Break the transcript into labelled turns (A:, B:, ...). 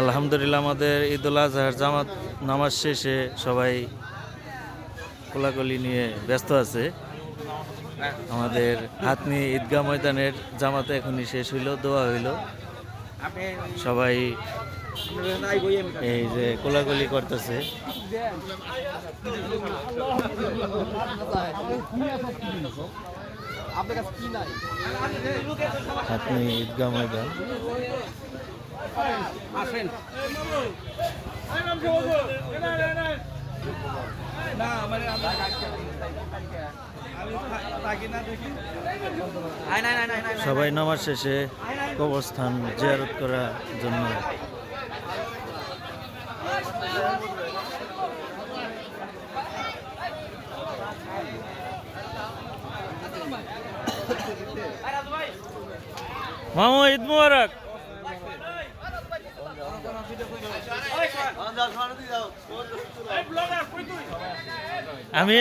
A: আলহামদুলিল্লাহ, আমাদের ঈদুল আজহার জামাত নামাজ শেষে সবাই কোলাকলি নিয়ে ব্যস্ত আছে। আমাদের হাতনি ঈদগাহ ময়দানের জামাতে এখনই শেষ হইল, দোয়া হইল। সবাই এই যে কোলাকুলি করতেছে। হাতনি ঈদগাহ ময়দান। সবাই নামাজ শেষে কবরস্থান জিয়ারত করার জন্য। মামু ঈদ আমি